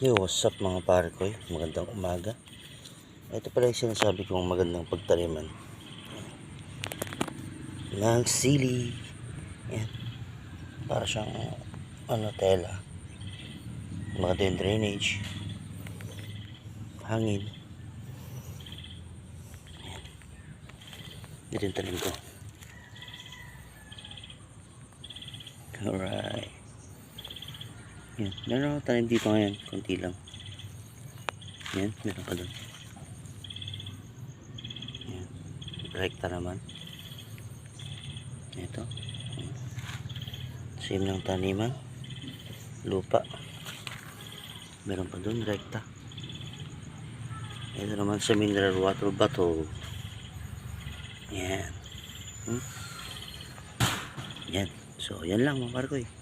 Yo, what's up mga pare ko? Magandang umaga. Ito pala yung sinasabi kong magandang pagtaniman. Ng sili. Yan. Para siyang ano, tela. Maganda drainage. Hangin. Yan. Dito yung tanim ko. Yan. Meron ako tanim dito ngayon. Kunti lang. Yan. Meron pa doon. Yan. Rekta naman. Ito. Same ng taniman. Lupa. Meron pa doon. Rekta. Ito naman sa mineral water bottle. Yan. Hmm? Yan. So, yan lang mga parkoy.